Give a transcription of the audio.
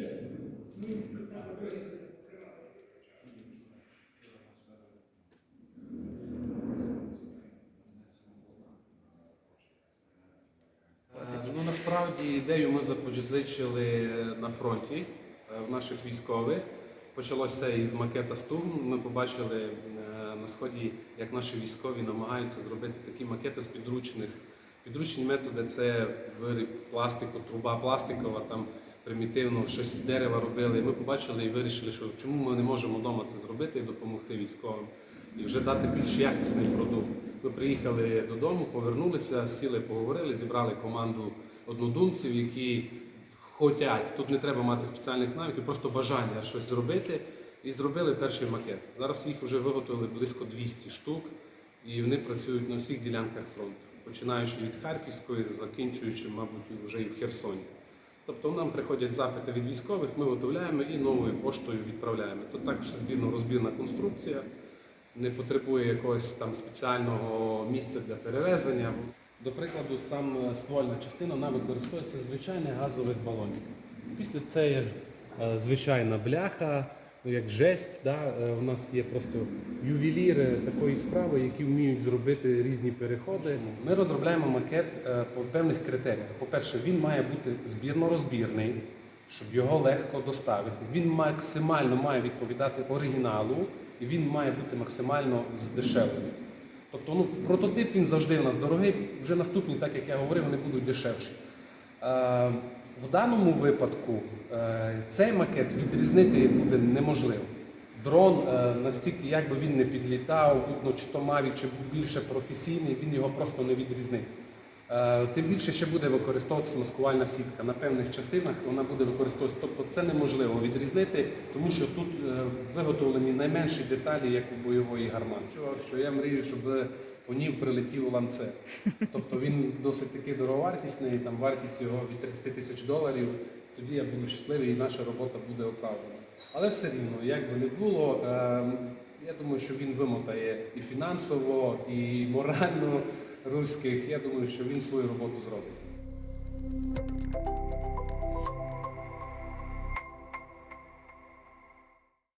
Е, Ну, насправді ідею ми запозичили на фронті е, в наших військових. Почалося із макета Стугн. Ми побачили е, на сході, як наші військові намагаються зробити такі макети з підручних. Підручні методи це виріб пластику, труба пластикова, там примітивно щось з дерева робили. Ми побачили і вирішили, що чому ми не можемо вдома це зробити і допомогти військовим і вже дати більш якісний продукт. Ми приїхали додому, повернулися, сіли, поговорили, зібрали команду однодумців, які хочуть. Тут не треба мати спеціальних навиків, просто бажання щось зробити. І зробили перший макет. Зараз їх вже виготовили близько 200 штук, і вони працюють на всіх ділянках фронту, починаючи від Харківської, закінчуючи, мабуть, вже і в Херсоні. Тобто нам приходять запити від військових, ми готовляємо і новою поштою відправляємо. Тут також збірно-розбірна конструкція, не потребує якогось там спеціального місця для перевезення. До прикладу, сам е, ствольна частина вона використовується з звичайних газових балонів. Після це є е, звичайна бляха, ну, як жесть. Да? е, У нас є просто ювеліри такої справи, які вміють зробити різні переходи. Ми розробляємо макет е, по певних критеріях. По-перше, він має бути збірно-розбірний, щоб його легко доставити. Він максимально має відповідати оригіналу, і він має бути максимально здешевлений. Тобто, ну, прототип він завжди у нас дорогий, вже наступні, так як я говорив, вони будуть дешевші. В даному випадку е, цей макет відрізнити буде неможливо. Дрон е, настільки, як би він не підлітав, будь-то чи то Mavic, чи більше професійний, він його просто не відрізнить. Е, Тим більше ще буде використовуватися маскувальна сітка. На певних частинах вона буде використовуватися. Тобто це неможливо відрізнити, тому що тут виготовлені найменші деталі, як у бойової гармати. Що я мрію, щоб по ній прилетів ланцет. Тобто він досить таки дороговартісний, там вартість його від 30 тисяч доларів. Тоді я буду щасливий і наша робота буде оправдана. Але все рівно, як би не було, е, я думаю, що він вимотає і фінансово, і морально руських. Я думаю, що він свою роботу зробить.